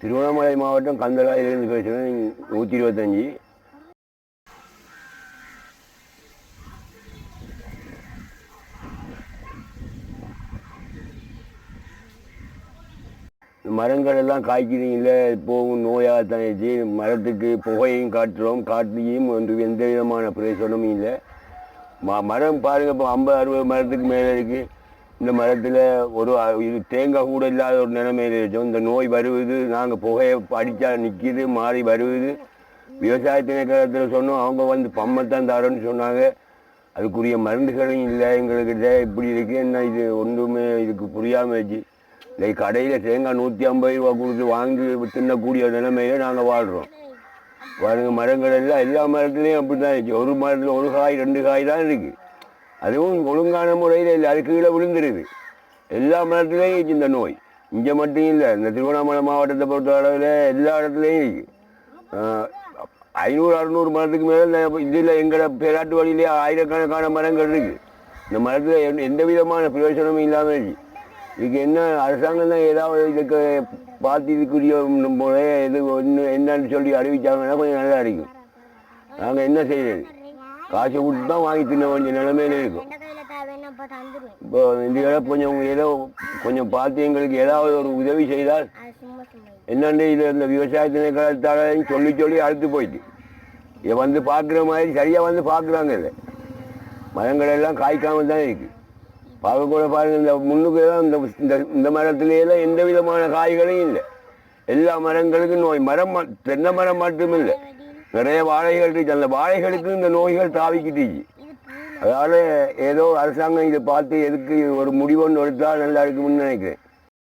திருவண்ணாமலை மாவட்டம் கந்தலாயிலிருந்து பேசுகிறேன். நூற்றி இருபத்தஞ்சி. மரங்கள் எல்லாம் காய்க்கிறீங்கள போகும் நோயாக தனிச்சு மரத்துக்கு புகையும் காட்டுறோம் காட்டியும் ஒன்று எந்த விதமான பிரயோசனமும் இல்லை. ம மரம் பாருங்கள் இப்போ ஐம்பது அறுபது மரத்துக்கு மேலே இருக்குது இந்த மரத்தில் ஒரு இது தேங்காய் கூட இல்லாத ஒரு நிலைமையில இருக்கும் இந்த நோய் வருவது நாங்கள் புகையை அடித்தா நிற்கிது மாறி வருவது. விவசாய திணைக்களத்தில் சொன்னோம் அவங்க வந்து பம்மைத்தான் தரோன்னு சொன்னாங்க. அதுக்குரிய மருந்துகளும் இல்லை எங்கள்கிட்ட இப்படி இருக்கு. என்ன இது? ஒன்றுமே இதுக்கு புரியாமல் வச்சு இல்லை கடையில் தேங்காய் நூற்றி ஐம்பது ரூபா கொடுத்து வாங்கி தின்னக்கூடிய நிலைமையில நாங்கள் வாழ்கிறோம் பாருங்க மரங்கள் எல்லாம் எல்லா மரத்துலேயும் அப்படி தான் இருக்கு ஒரு மரத்தில் ஒரு காய் ரெண்டு காய் தான் இருக்கு. அதுவும் ஒழுங்கான முறையில் இல்லை. அது கீழே விழுந்துருது. எல்லா மரத்துலேயும் இந்த நோய். இங்கே மட்டும் இல்லை. இந்த திருவண்ணாமலை மாவட்டத்தை பொறுத்த அளவில் எல்லா இடத்துலையும் ஐநூறு அறுநூறு மரத்துக்கு மேலே இதில் எங்களோட பேராட்டு வழியிலே ஆயிரக்கணக்கான மரங்கள் இருக்குது இந்த மரத்தில் எந்த- எந்த விதமான பிரயோஜனமும் இல்லாமல் இருக்கு. இதுக்கு என்ன அரசாங்கம் தான் ஏதாவது இதுக்கு பார்த்து இதுக்குரிய முறையை எது ஒன்று என்னன்னு சொல்லி அறிவித்தாங்கன்னா கொஞ்சம் நல்லா இருக்கும். நாங்கள் என்ன செய்யறது? காசு கொடுத்து தான் வாங்கி தின்ன வேண்டிய நிலைமையில இருக்கும். இப்போ இந்த இடம் கொஞ்சம் ஏதோ கொஞ்சம் பார்த்து எங்களுக்கு ஏதாவது ஒரு உதவி செய்தால் என்னண்டு இது இந்த விவசாய திணைக்களத்தாலையும் சொல்லி சொல்லி அழுத்து போயிட்டு. இதை வந்து பார்க்குற மாதிரி சரியாக வந்து பார்க்குறாங்க இதை. மரங்கள் எல்லாம் காய்க்காம தான் இருக்கு. பார்க்க கூட பாருங்க இந்த முன்னுக்கு எல்லாம் இந்த இந்த இந்த மரத்திலேயெல்லாம் எந்த விதமான காய்களும் இல்லை. எல்லா மரங்களுக்கும் நோய் மரம் தென்னை மரம் மட்டும் இல்லை நிறைய வாழைகள் இருக்கு. அந்த வாழைகளுக்கு இந்த நோய்கள் தாவிக்கிட்டுச்சு அதாவது ஏதோ அரசாங்கம் இதை பார்த்து எதுக்கு ஒரு முடிவு ஒன்று எடுத்தால் நல்லா இருக்கும்னு நினைக்கிறேன்.